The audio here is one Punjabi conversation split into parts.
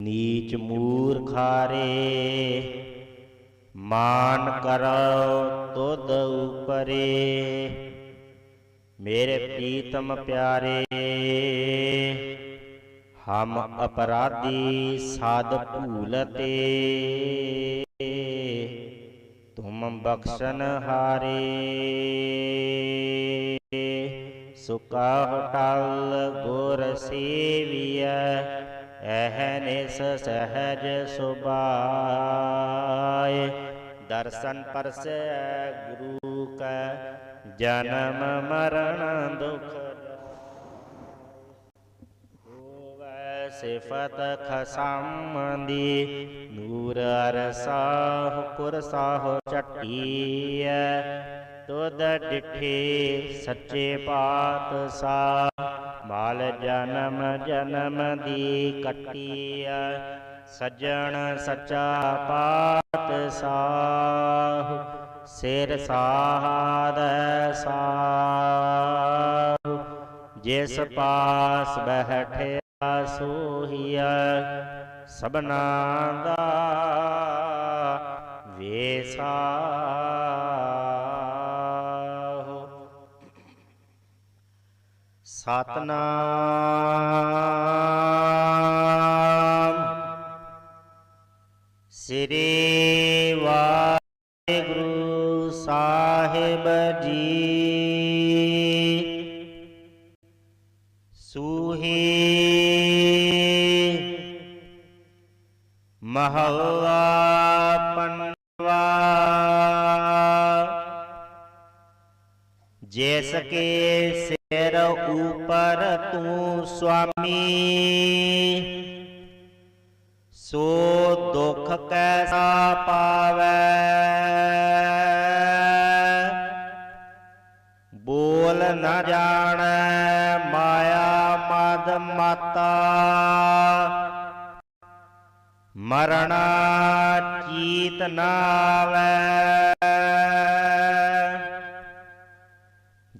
ਨੀਚ ਮੂਰਖਾਰੇ, ਮਾਨ ਕਰੋ ਤੁਧ ਉਪਰੇ। ਮੇਰੇ ਪ੍ਰੀਤਮ ਪਿਆਰੇ, ਹਮ ਅਪਰਾਧੀ ਸਾਧ ਭੂਲਤੇ। ਤੁਮ ਬਖਸ਼ਨ ਹਾਰੇ। ਸੁਕਾ ਟਲ ਗੁਰ ਸੇਵੀਐ। ਅਹਨਿਸ ਸਹਜ ਸੁਭਾਏ ਦਰਸ਼ਨ ਪਰਸੈ ਗੁਰੂ ਕੈ, ਜਨਮ ਮਰਨ ਦੁਖ। ਹੋਵੈ ਸਿਫਤ ਖਸਮ ਨੂਰ ਅਰਸਾਹ ਕੁਰਸਾਹ ਚੱਟੀਐ ਤੁਧ ਡਿਠੇ ਸੱਚੇ ਪਾਤਸ਼ਾਹ। ਬਾਲ ਜਨਮ ਜਨਮ ਦੀ ਕੱਟੀਐ। ਸੱਜਣ ਸੱਚਾ ਪਾਤਸ਼ਾਹ, ਸਿਰ ਸਾਧ ਸਾਹ ਜਿਸ ਪਾਸ ਬੈਠਿਆ ਸੋਹੀਆ ਸਭਨਾ ਦਾ ਵੇਸਾ। ਸਤਨਾਮ। ਸ੍ਰੀ ਵਾਹਿਗੁਰੂ ਸਾਹਿਬ ਜੀ। ਸੂਹੀ ਮਹੱਲਾ ਪੰਜਵਾ। ਜਿਸ ਕੇ ਸਿਰ ਉਪਰ ਤੂੰ ਸੁਆਮੀ। ਸੋ ਦੁਖ ਕੈਸਾ ਪਾਵੈ? ਬੋਲ ਨ ਜਾਣੈ ਮਾਇਆ ਮਦ ਮਾਤਾ। ਮਰਣਾ ਚੀਤ ਨਾਵੈ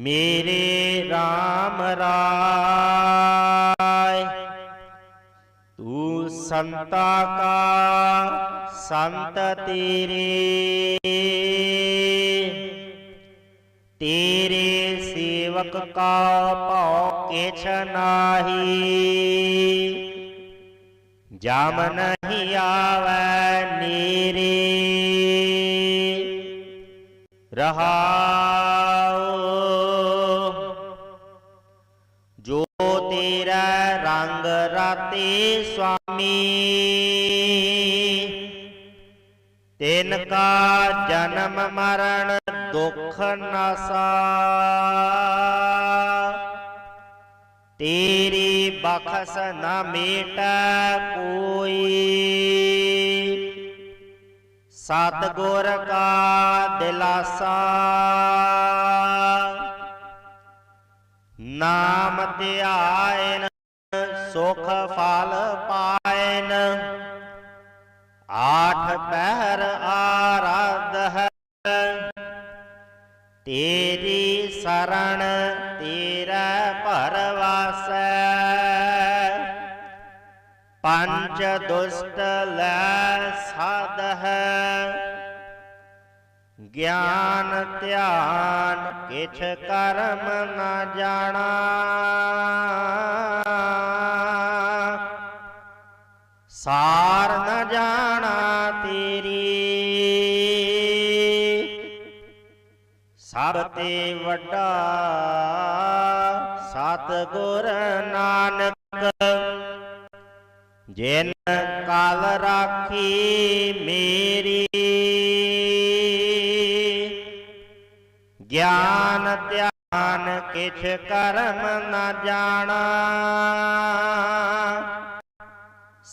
ਮੇਰੇ RAM ਰਾਏ। ਤੂੰ ਸੰਤਾ ਕਾ ਸੰਤ ਤੇਰੇ। ਤੇਰੇ ਸੇਵਕ ਕਾ ਭਉ ਕਿਛ ਨਾਹੀ। ਜਮ ਨਹੀਂ ਆਵੈ ਨੀਰੇ। ਰਹਾਉ ਸੁਆਮੀ। ਤਿਨ ਕਾ ਜਨਮ ਮਰਨ ਦੁਖ ਨਸ਼ਾ ਤੇਰੀ ਬਖਸ ਨਾ ਮੇਟੈ ਕੋਈ। ਸਤ ਗੁਰ ਕਾ ਦਿਲਾਸਾ। ਨਾਮ ਧਿਆਇਨ ਸੁਖ ਫਲ ਆਠ ਪਹਿਰ ਆਰਾਧ ਹੈ। ਤੇਰੀ ਸਰਣ ਤੇਰਾ ਭਰਵਾਸੈ ਪੰਜ ਦੁਸ਼ਟ ਲੈ ਸਾਧ ਹੈ। ਗਿਆਨ ਧਿਆਨ ਕਿਛ ਕਰਮ ਨਾ ਜਾਣਾ। ਤੇਰੀ ਸਭ ਤੇ ਵੱਡਾ ਸਤ ਗੁਰ ਨਾਨਕ, ਜਿਨ ਕਾਲ ਰਾਖੀ ਮੇਰੀ। ਗਿਆਨ ਧਿਆਨ ਕਿਛ ਕਰਮ ਨਾ ਜਾਣਾ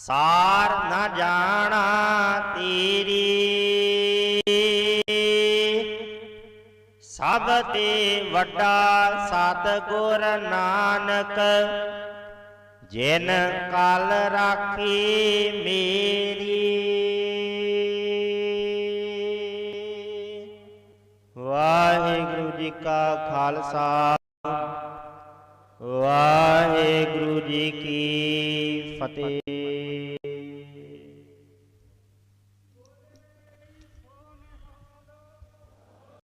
ਸਾਰ ਨਾ ਜਾਣਾ ਤੇਰੀ। ਸਭ ਤੇ ਵੱਡਾ ਸਤ ਗੁਰ ਨਾਨਕ, ਜਿਨ ਕਲ ਰਾਖੀ ਮੇਰੀ। ਵਾਹਿਗੁਰੂ ਜੀ ਕਾ ਖਾਲਸਾ, ਵਾਹਿਗੁਰੂ ਜੀ ਕੀ ਫਤਿਹ।